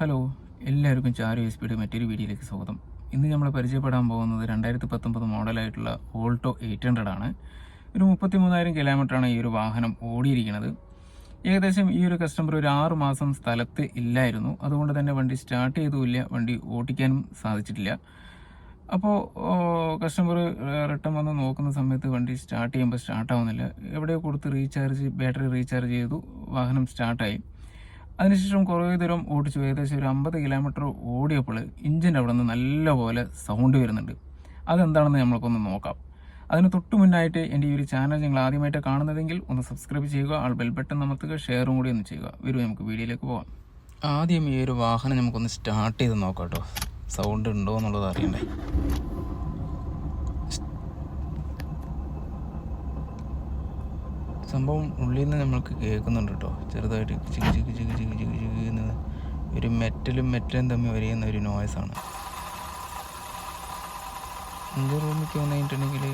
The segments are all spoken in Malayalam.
ഹലോ എല്ലാവർക്കും ചാരു എസ് പിയുടെ മറ്റൊരു വീഡിയോയിലേക്ക് സ്വാഗതം. ഇന്ന് നമ്മൾ പരിചയപ്പെടാൻ പോകുന്നത് രണ്ടായിരത്തി പത്തൊമ്പത് മോഡലായിട്ടുള്ള ഓൾട്ടോ എയ്റ്റ് ഹൺഡ്രഡ് ആണ്. ഒരു മുപ്പത്തി മൂന്നായിരം കിലോമീറ്ററാണ് ഈ ഒരു വാഹനം ഓടിയിരിക്കുന്നത്. ഏകദേശം ഈ ഒരു കസ്റ്റമർ ഒരു ആറ് മാസം സ്ഥലത്ത് ഇല്ലായിരുന്നു. അതുകൊണ്ട് തന്നെ വണ്ടി സ്റ്റാർട്ട് ചെയ്തുമില്ല വണ്ടി ഓടിക്കാനും സാധിച്ചിട്ടില്ല. അപ്പോൾ കസ്റ്റമർ റിട്ടേൺ വന്ന് നോക്കുന്ന സമയത്ത് വണ്ടി സ്റ്റാർട്ട് ചെയ്യുമ്പോൾ സ്റ്റാർട്ടാവുന്നില്ല എവിടെയോ കൊടുത്ത് റീചാർജ് ബാറ്ററി റീചാർജ് ചെയ്തു വാഹനം സ്റ്റാർട്ടായി അതിനുശേഷം കുറേ ദൂരം ഓടിച്ചു. ഏകദേശം ഒരു അമ്പത് കിലോമീറ്റർ ഓടിയപ്പോൾ ഇഞ്ചിന്റെ അവിടെ നിന്ന് നല്ലപോലെ സൗണ്ട് വരുന്നുണ്ട്. അതെന്താണെന്ന് നമ്മൾക്കൊന്ന് നോക്കാം. അതിന് തൊട്ട് മുന്നായിട്ട് എന്റെ ഈ ഒരു ചാനൽ നിങ്ങൾ ആദ്യമായിട്ട് കാണുന്നതെങ്കിൽ ഒന്ന് സബ്സ്ക്രൈബ് ചെയ്യുക ആൾ ബെൽ ബട്ടൺ നമുക്ക് ഷെയറും കൂടി ഒന്ന് ചെയ്യുക. വരും നമുക്ക് വീഡിയോയിലേക്ക് പോകാം ആദ്യം ഈ ഒരു വാഹനം നമുക്കൊന്ന് സ്റ്റാർട്ട് ചെയ്ത് നോക്കാം കേട്ടോ. സൗണ്ട് ഉണ്ടോ എന്നുള്ളത് അറിയണ്ടേ? സംഭവം ഉള്ളിൽ നിന്ന് നമ്മൾക്ക് കേൾക്കുന്നുണ്ട് കേട്ടോ. ചെറുതായിട്ട് ചിക്ക് ചിക്ക് ചിക്ക് ചിക്ക് ചിക്ക് ചിക്ക് എന്ന് ഒരു മെറ്റലും മെറ്റലും തമ്മിൽ വരിയുന്ന ഒരു നോയ്സാണ് എന്റെ റൂമിലേക്ക് വന്നു കഴിഞ്ഞിട്ടുണ്ടെങ്കിൽ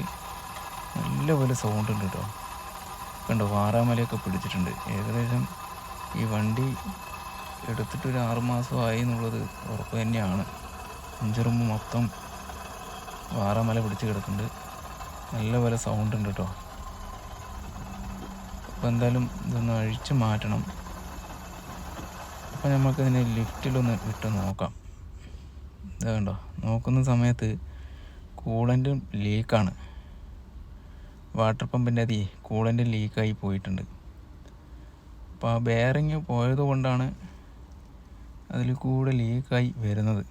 നല്ലപോലെ സൗണ്ട് ഉണ്ട് കേട്ടോ. കണ്ടോ വാറാമലയൊക്കെ പിടിച്ചിട്ടുണ്ട്. ഏകദേശം ഈ വണ്ടി എടുത്തിട്ട് ഒരു ആറ് ആയി എന്നുള്ളത് ഉറപ്പ് തന്നെയാണ്. അഞ്ചറുമ്പ് മൊത്തം വാറാമല പിടിച്ച് കിടക്കുന്നുണ്ട്. നല്ലപോലെ സൗണ്ട് ഉണ്ട് കേട്ടോ. അപ്പോൾ എന്തായാലും ഇതൊന്ന് അഴിച്ച് മാറ്റണം. അപ്പോൾ നമുക്കതിനെ ലിഫ്റ്റിലൊന്ന് ഇട്ട് നോക്കാം. ഇത് കണ്ടോ നോക്കുന്ന സമയത്ത് കൂളന്റ് ലീക്കാണ് വാട്ടർ പമ്പിന്റെ അതി കൂളന്റ് ലീക്കായി പോയിട്ടുണ്ട്. അപ്പോൾ ആ ബെയറിങ് പോയത് കൊണ്ടാണ് അതിൽ കൂടെ ലീക്കായി വരുന്നത്.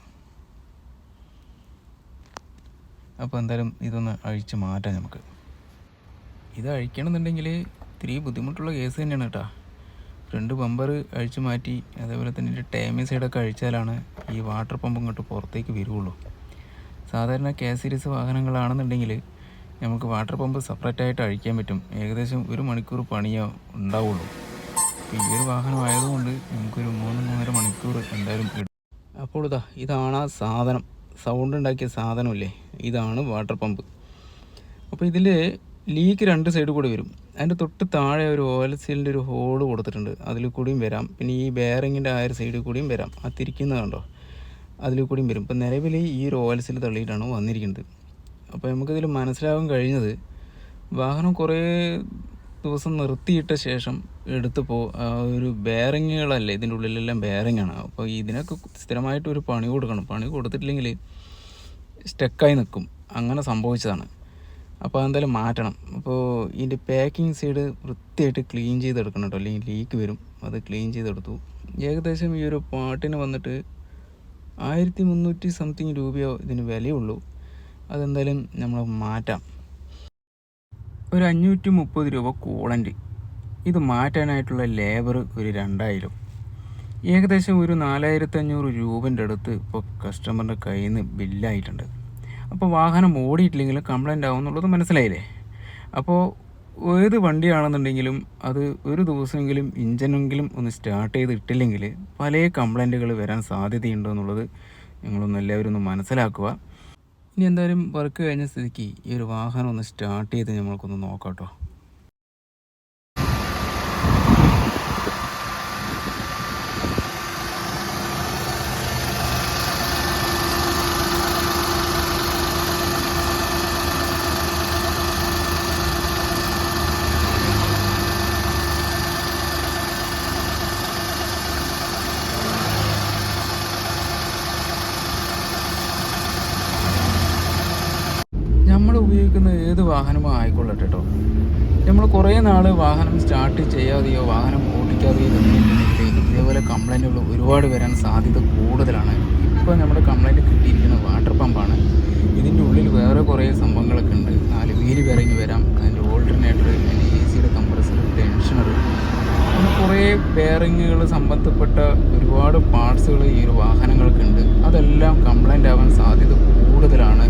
അപ്പോൾ എന്തായാലും ഇതൊന്ന് അഴിച്ച് മാറ്റാം നമുക്ക്. ഇത് അഴിക്കണമെന്നുണ്ടെങ്കിൽ ഇത്തിരി ബുദ്ധിമുട്ടുള്ള കേസ് തന്നെയാണ് കേട്ടോ. ഫ്രണ്ട് ബമ്പർ അഴിച്ചു മാറ്റി അതേപോലെ തന്നെ ഇതിന്റെ ടേമി സൈഡൊക്കെ അഴിച്ചാലാണ് ഈ വാട്ടർ പമ്പ് ഇങ്ങോട്ട് പുറത്തേക്ക് വരുള്ളൂ. സാധാരണ കെ സീരീസ് വാഹനങ്ങളാണെന്നുണ്ടെങ്കിൽ നമുക്ക് വാട്ടർ പമ്പ് സെപ്പറേറ്റ് ആയിട്ട് അഴിക്കാൻ പറ്റും. ഏകദേശം ഒരു മണിക്കൂർ പണിയോ ഉണ്ടാവുള്ളൂ. അപ്പോൾ ഈ ഒരു വാഹനം ആയതുകൊണ്ട് നമുക്കൊരു മൂന്ന് മൂന്നര മണിക്കൂർ എന്തായാലും ഇടും അപ്പോൾ ഇതാ ഇതാണ് ആ സാധനം. സൗണ്ട് ഉണ്ടാക്കിയ സാധനമില്ലേ? ഇതാണ് വാട്ടർ പമ്പ് അപ്പോൾ ഇതിൽ ലീക്ക് രണ്ട് സൈഡ് കൂടെ വരും. അതിന്റെ തൊട്ട് താഴെ ഒരു ഓയിൽ സീലിന്റെ ഒരു ഹോൾ കൊടുത്തിട്ടുണ്ട്. അതിൽ കൂടിയും വരാം. പിന്നെ ഈ ബെയറിങ്ങിന്റെ ആ ഒരു സൈഡിൽ കൂടിയും വരാം. ആ തിരിക്കുന്നത് കണ്ടോ? അതിൽ കൂടിയും വരും. ഇപ്പം നിലവിൽ ഈ ഒരു ഓയിൽ സീൽ തള്ളിയിട്ടാണ് വന്നിരിക്കുന്നത്. അപ്പോൾ നമുക്കിതിൽ മനസ്സിലാകാൻ കഴിഞ്ഞത് വാഹനം കുറേ ദിവസം നിർത്തിയിട്ട ശേഷം എടുത്തപ്പോൾ ആ ഒരു ബെയറിങ്ങുകളല്ലേ ഇതിന്റെ ഉള്ളിലെല്ലാം ബെയറിങ്ങാണ് അപ്പോൾ ഇതിനൊക്കെ സ്ഥിരമായിട്ട് ഒരു പണി കൊടുക്കണം. പണി കൊടുത്തിട്ടില്ലെങ്കിൽ സ്റ്റക്കായി നിൽക്കും. അങ്ങനെ സംഭവിച്ചതാണ്. അപ്പോൾ എന്തായാലും മാറ്റണം. അപ്പോൾ ഇതിന്റെ പാക്കിംഗ് സൈഡ് വൃത്തിയായിട്ട് ക്ലീൻ ചെയ്തെടുക്കണം കേട്ടോ അല്ലെങ്കിൽ ലീക്ക് വരും. അത് ക്ലീൻ ചെയ്തെടുത്തു. ഏകദേശം ഈ ഒരു പാട്ടിന് വന്നിട്ട് ആയിരത്തി മുന്നൂറ്റി സംതിങ് രൂപയോ ഇതിന് വിലയുള്ളൂ. അതെന്തായാലും നമ്മൾ മാറ്റാം. ഒരു അഞ്ഞൂറ്റി മുപ്പത് രൂപ കൂളന്റ് ഇത് മാറ്റാനായിട്ടുള്ള ലേബർ ഒരു രണ്ടായിരം. ഏകദേശം ഒരു നാലായിരത്തി അഞ്ഞൂറ് രൂപന്റെ അടുത്ത് ഇപ്പോൾ കസ്റ്റമറിന്റെ കയ്യിൽ നിന്ന് ബില്ലായിട്ടുണ്ട് അപ്പോൾ വാഹനം ഓടിയിട്ടില്ലെങ്കിൽ കംപ്ലൈന്റ് ആവും എന്നുള്ളത് മനസ്സിലായില്ലേ? അപ്പോൾ ഏത് വണ്ടിയാണെന്നുണ്ടെങ്കിലും അത് ഒരു ദിവസമെങ്കിലും ഇഞ്ചനെങ്കിലും ഒന്ന് സ്റ്റാർട്ട് ചെയ്ത് ഇട്ടില്ലെങ്കിൽ പല കംപ്ലൈന്റുകൾ വരാൻ സാധ്യതയുണ്ട് എന്നുള്ളത് നിങ്ങളൊന്ന് എല്ലാവരും ഒന്ന് മനസ്സിലാക്കുക. ഇനി എന്തായാലും വർക്ക് കഴിഞ്ഞ സ്ഥിതിക്ക് ഈ ഒരു വാഹനം ഒന്ന് സ്റ്റാർട്ട് ചെയ്ത് നമ്മൾക്കൊന്ന് നോക്കാം കേട്ടോ നമ്മൾ ഉപയോഗിക്കുന്ന ഏത് വാഹനമോ ആയിക്കൊള്ളട്ടെ കേട്ടോ നമ്മൾ കുറേ നാൾ വാഹനം സ്റ്റാർട്ട് ചെയ്യാതെയോ വാഹനം ഓടിക്കാതെയോ ഇതേപോലെ കംപ്ലൈന്റുകൾ ഒരുപാട് വരാൻ സാധ്യത കൂടുതലാണ്. ഇപ്പോൾ നമ്മുടെ കംപ്ലൈന്റ് കിട്ടിയിരിക്കുന്ന വാട്ടർ പമ്പാണ് ഇതിന്റെ ഉള്ളിൽ വേറെ കുറേ സംഭവങ്ങളൊക്കെ ഉണ്ട്. നാല് വീൽ കറങ്ങി വരാം അതിന്റെ ഓൾട്ടർനേറ്റർ അതിന്റെ എ സിയുടെ കംപ്രസർ ടെൻഷനർ അങ്ങനെ കുറേ ബെയറിങ്ങുകൾ സംബന്ധപ്പെട്ട ഒരുപാട് പാർട്സുകൾ ഈ ഒരു വാഹനങ്ങൾക്കുണ്ട് അതെല്ലാം കംപ്ലൈന്റ് ആവാൻ സാധ്യത കൂടുതലാണ്.